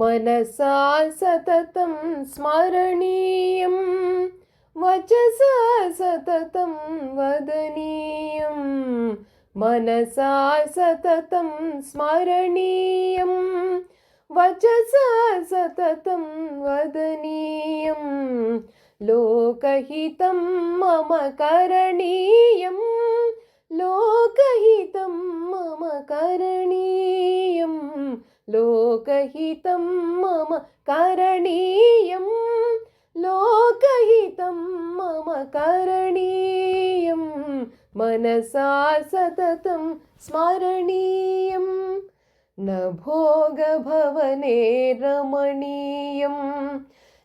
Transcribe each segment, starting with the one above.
മനസാ സതതം സ്മരണീയം വചസാ സതതം വദനീയം മനസാ സതതം സ്മരണീയം വചസാ സതതം വദനീയം ലോകഹിതം മമ കരണീയം ലോകഹിതം മമ കരണീയം. लोकहितं मम करणीयं लोकहितं मम करणीयं मनसा सततं स्मरणीयं न भोगभवने रमणीयं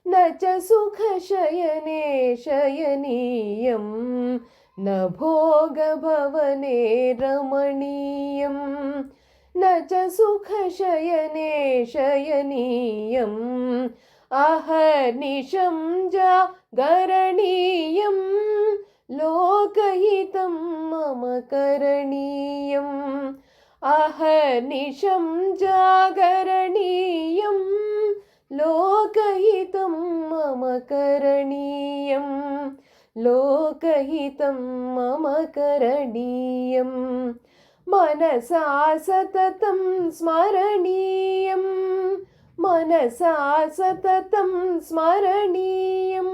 न च सुखशयने शयनीयं न भोगभवने रमणीयं न च सुखशयने शयनीयम् अहर्निशं जागरणीयं लोकहितं मम करणीयम्। अहर्निशं जागरणीयं लोकहितं मम करणीयं लोकहितं मम करणीयं मनसा सततं स्मरणीयं मनसा सततं स्मरणीयं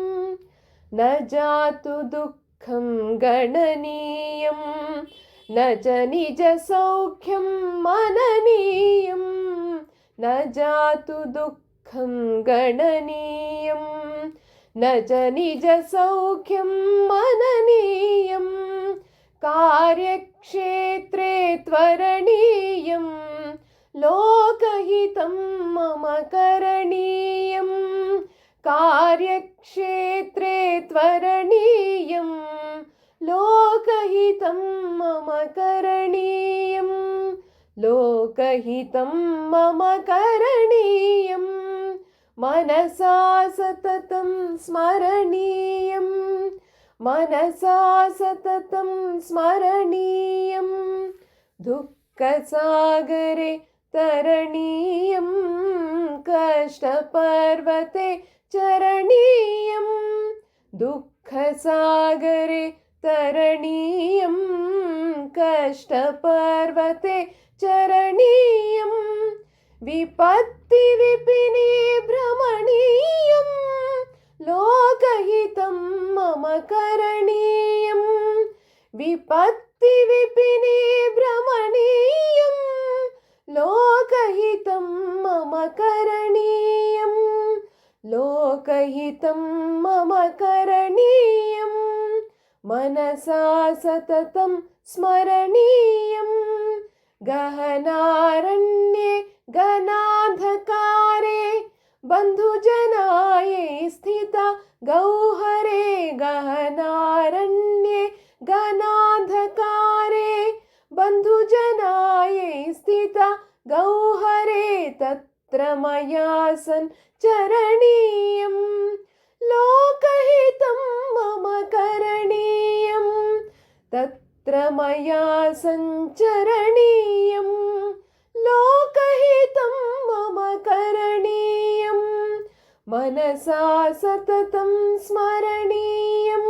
न जातु दुःखं गणनीयं न च निजसौख्यं मननीयं न जातु दुःखं गणनीयं न च निजसौख्यं मननीयं कार्यक्षेत्रे त्वरणीयं लोकहितं मम करणीयं कार्यक्षेत्रे त्वरणीयं लोकहितं मम करणीयं लोकहितं मम करणीयं मनसा सततं स्मरणीयं मनसा सततं स्मरणीयं दुःखसागरे तरणीयं कष्टपर्वते चरणीयं दुःखसागरे तरणीयं कष्टपर्वते चरणीयं विपत्तिविपिने भ्रमणीयं लोकहितं मम करणीयं विपत्तिविपिने लोकहितं मम करणीयं। मनसा सततं स्मरणीयं। गहनारण्ये घनाधकारे बन्धुजनाये स्थिता गौहरे गहनारण्ये घनाधकारे बन्धुजनाये स्थिता गौहरे तत्र ത്രമയാസൻ ചരണീയം. ലോകഹിതം മമ കരണീയം. തത്രമയാസൻ ചരണീയം. ലോകഹിതം മമ കരണീയം. മനസാ സതതം സ്മരണീയം.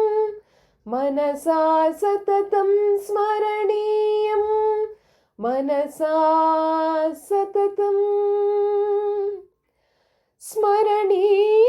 മനസാ സതതം സ്മരണീയം. मनसा सततं स्मरणीयम्